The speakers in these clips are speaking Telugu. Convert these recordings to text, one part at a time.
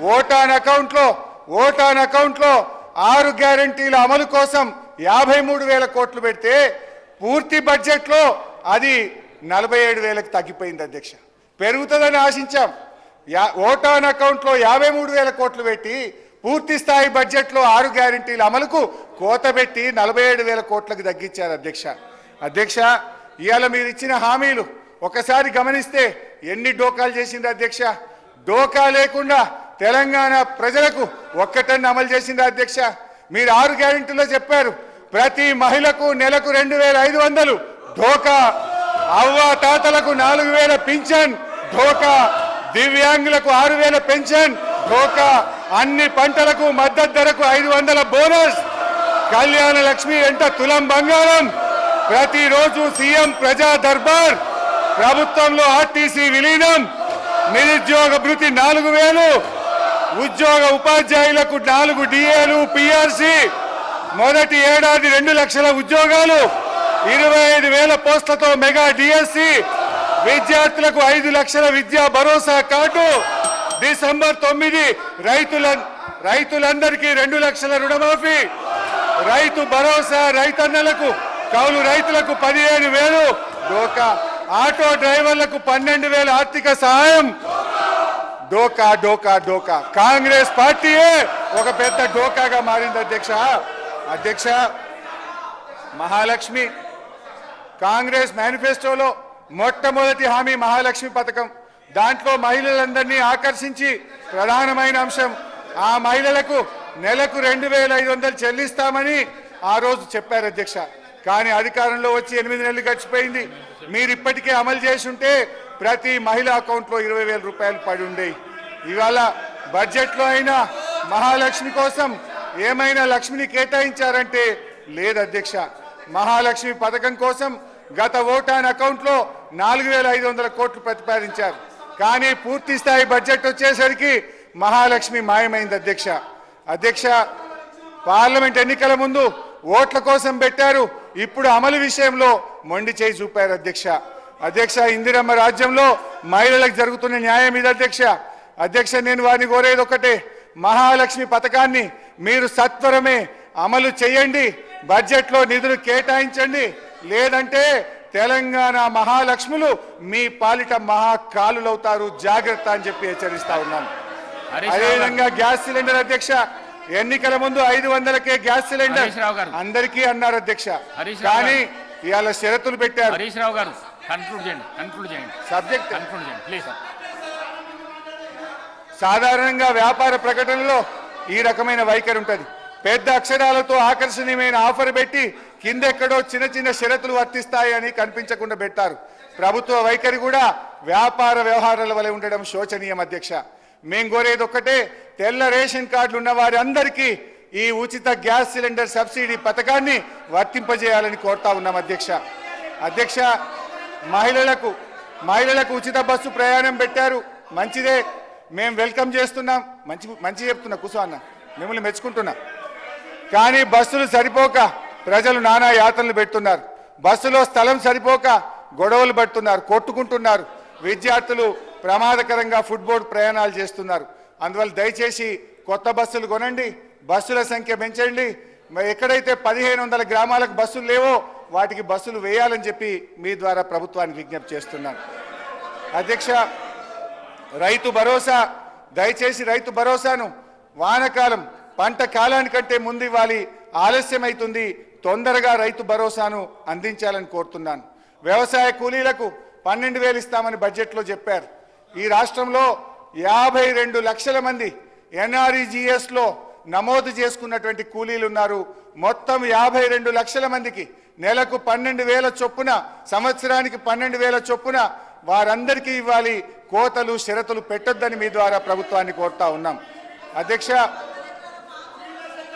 ఓటాన్ అకౌంట్లో ఓటాన్ అకౌంట్లో ఆరు గ్యారంటీల అమలు కోసం యాభై మూడు వేల కోట్లు పెడితే పూర్తి బడ్జెట్లో అది నలభై ఏడు వేలకు తగ్గిపోయింది అధ్యక్ష. పెరుగుతుందని ఆశించాం. యా ఓటాన్ అకౌంట్లో యాభై మూడు వేల కోట్లు పెట్టి పూర్తి స్థాయి బడ్జెట్లో ఆరు గ్యారంటీల అమలుకు కోత పెట్టి నలభై ఏడు వేల కోట్లకు తగ్గించారు అధ్యక్ష. అధ్యక్ష ఇవాళ మీరు ఇచ్చిన హామీలు ఒకసారి గమనిస్తే ఎన్ని డోకాలు చేసింది అధ్యక్ష? డోకా లేకుండా తెలంగాణ ప్రజలకు ఒక్కటన్ను అమలు చేసింది అధ్యక్ష. మీరు ఆరు గ్యారెంటీలో చెప్పారు. ప్రతి మహిళకు నెలకు రెండు వేల ఐదు వందలు ఢోకా. అవ్వ తాతలకు నాలుగు వేల పింఛన్ ఢోకా. దివ్యాంగులకు ఆరు వేల పెన్షన్ ఢోకా. అన్ని పంటలకు మద్దతు ధరకు ఐదు వందల బోనస్. కళ్యాణ లక్ష్మి వెంట తులం బంగారం. ప్రతిరోజు సీఎం ప్రజా దర్బార్. ప్రభుత్వంలో ఆర్టీసీ విలీనం. నిరుద్యోగ భృతి నాలుగు వేలు. ఉద్యోగ ఉపాధ్యాయులకు నాలుగు డిఏలు పిఆర్సి మొదటి ఏడాది రెండు లక్షల ఉద్యోగాలు ఇరవై ఐదు వేల పోస్టులతో మెగా డిఎస్సి విద్యార్థులకు ఐదు లక్షల విద్యా భరోసా కార్డు. డిసెంబర్ తొమ్మిది రైతుల రైతులందరికీ రెండు లక్షల రుణమాఫీ. రైతు భరోసా రైతన్నలకు కౌలు రైతులకు పదిహేను వేలు. డోకా ఆటో డ్రైవర్లకు పన్నెండు వేల ఆర్థిక సహాయం. డోకా డోకా డోకా. కాంగ్రెస్ పార్టీయే ఒక పెద్ద డోకాగా మారింది అధ్యక్ష. అధ్యక్ష మహాలక్ష్మి. కాంగ్రెస్ మేనిఫెస్టోలో మొట్టమొదటి హామీ మహాలక్ష్మి పథకం. దాంట్లో మహిళలందరినీ ఆకర్షించి ప్రధానమైన అంశం. ఆ మహిళలకు నెలకు రెండు వేల ఐదు వందలు చెల్లిస్తామని ఆ రోజు చెప్పారు అధ్యక్ష. కానీ అధికారంలో వచ్చి ఎనిమిది నెలలు గడిచిపోయింది. మీరు ఇప్పటికే అమలు చేసి ఉంటే ప్రతి మహిళ అకౌంట్లో ఇరవై వేల రూపాయలు పడి ఉండేవి ఇవాళ బడ్జెట్లో అయినా మహాలక్ష్మి కోసం ఏమైనా లక్ష్మిని కేటాయించారంటే లేదు అధ్యక్ష. మహాలక్ష్మి పథకం కోసం గత ఓటాన్ అకౌంట్లో నాలుగు వేల ఐదు వందల కోట్లు ప్రతిపాదించారు. కానీ పూర్తి స్థాయి బడ్జెట్ వచ్చేసరికి మహాలక్ష్మి మాయమైంది అధ్యక్ష. అధ్యక్ష పార్లమెంట్ ఎన్నికల ముందు ఓట్ల కోసం పెట్టారు. ఇప్పుడు అమలు విషయంలో మొండి చేయి చూపారు అధ్యక్ష. అధ్యక్ష ఇందిరమ్మ రాజ్యంలో మహిళలకు జరుగుతున్న న్యాయం ఇది అధ్యక్ష. అధ్యక్ష నేను వారిని కోరేది ఒకటే మహాలక్ష్మి పథకాన్ని మీరు సత్వరమే అమలు చేయండి. బడ్జెట్లో నిధులు కేటాయించండి. లేదంటే తెలంగాణ మహాలక్ష్ములు మీ పాలిట మహాకాలులవుతారు. జాగ్రత్త అని చెప్పి హెచ్చరిస్తా ఉన్నాను. అదేవిధంగా గ్యాస్ సిలిండర్ అధ్యక్ష. ఎన్నికల ముందు ఐదు వందలకే గ్యాస్ సిలిండర్. అందరికీ అన్నారు అధ్యక్ష. కానీ ఇవాళ షరతులు పెట్టారు. హరీష్ రావు గారు. కన్క్లూడ్ చేయండి కన్క్లూడ్ చేయండి. సబ్జెక్ట్ కన్క్లూడ్ చేయండి ప్లీజ్ సాధారణంగా వ్యాపార ప్రకటనలో ఈ రకమైన వైఖరి ఉంటుంది. పెద్ద అక్షరాలతో ఆకర్షణీయమైన ఆఫర్ పెట్టి కిందెక్కడో చిన్న చిన్న షరతులు వర్తిస్తాయని కనిపించకుండా పెట్టారు. ప్రభుత్వ వైఖరి కూడా వ్యాపార వ్యవహారాల వలె ఉండడం శోచనీయం అధ్యక్ష. మేం కోరేది ఒక్కటే తెల్ల రేషన్ కార్డులు ఉన్న వారి అందరికీ ఈ ఉచిత గ్యాస్ సిలిండర్ సబ్సిడీ పథకాన్ని వర్తింపజేయాలని కోరుతా ఉన్నాం అధ్యక్ష. అధ్యక్ష మహిళలకు మహిళలకు ఉచిత బస్సు ప్రయాణం పెట్టారు. మంచిదే. మేము వెల్కమ్ చేస్తున్నాం. మంచి మంచి చెప్తున్నా కూసో అన్న. మిమ్మల్ని మెచ్చుకుంటున్నా. కానీ బస్సులు సరిపోక ప్రజలు నానా యాత్రలు పెడుతున్నారు. బస్సులో స్థలం సరిపోక గొడవలు పడుతున్నారు కొట్టుకుంటున్నారు. విద్యార్థులు ప్రమాదకరంగా ఫుట్బోర్డ్ ప్రయాణాలు చేస్తున్నారు. అందువల్ల దయచేసి కొత్త బస్సులు కొనండి బస్సుల సంఖ్య పెంచండి. ఎక్కడైతే పదిహేను వందల గ్రామాలకు బస్సులు లేవో వాటికి బస్సులు వేయాలని చెప్పి మీ ద్వారా ప్రభుత్వానికి విజ్ఞప్తి చేస్తున్నాను. అధ్యక్ష రైతు భరోసా దయచేసి రైతు భరోసాను. వానకాలం పంట కాలానికంటే ముందు ఇవ్వాలి. ఆలస్యమవుతుంది తొందరగా రైతు భరోసాను అందించాలని కోరుతున్నాను. వ్యవసాయ కూలీలకు పన్నెండు వేలు ఇస్తామని బడ్జెట్లో చెప్పారు. ఈ రాష్ట్రంలో యాభై రెండు లక్షల మంది ఎన్ఆర్ఈజిఎస్లో నమోదు చేసుకున్నటువంటి కూలీలు ఉన్నారు. మొత్తం యాభై రెండు లక్షల మందికి నెలకు పన్నెండు వేల చొప్పున సంవత్సరానికి పన్నెండు వేల చొప్పున వారందరికీ ఇవ్వాలి. కోతలు షరతులు పెట్టొద్దని మీ ద్వారా ప్రభుత్వాన్ని కోరుతా ఉన్నాం. అధ్యక్ష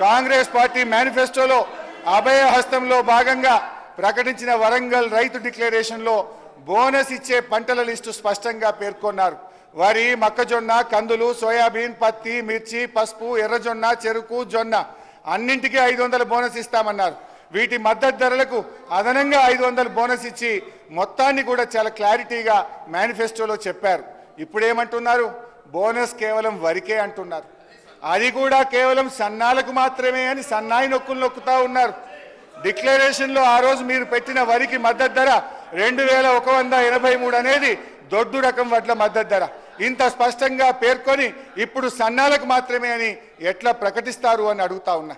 కాంగ్రెస్ పార్టీ మేనిఫెస్టోలో అభయ హస్తంలో భాగంగా ప్రకటించిన వరంగల్ రైతు డిక్లరేషన్లో బోనస్ ఇచ్చే పంటల లిస్టు స్పష్టంగా పేర్కొన్నారు. వరి మొక్కజొన్న కందులు సోయాబీన్ పత్తి మిర్చి పసుపు ఎర్రజొన్న చెరుకు జొన్న అన్నింటికీ ఐదు వందల బోనస్ ఇస్తామన్నారు. వీటి మద్దతు ధరలకు అదనంగా ఐదు వందల బోనస్ ఇచ్చి మొత్తాన్ని కూడా చాలా క్లారిటీగా మేనిఫెస్టోలో చెప్పారు. ఇప్పుడేమంటున్నారు? బోనస్ కేవలం వరికే అంటున్నారు. అది కూడా కేవలం సన్నాలకు మాత్రమే అని సన్నాయి నొక్కులు నొక్కుతా ఉన్నారు. డిక్లరేషన్లో ఆ రోజు మీరు పెట్టిన వరికి మద్దతు ధర రెండు అనేది దొడ్డు రకం వడ్ల మద్దతు ధర. ఇంత స్పష్టంగా పేర్కొని ఇప్పుడు సన్నాలకు మాత్రమే అని ఎట్లా ప్రకటిస్తారు అని అడుగుతా ఉన్నా.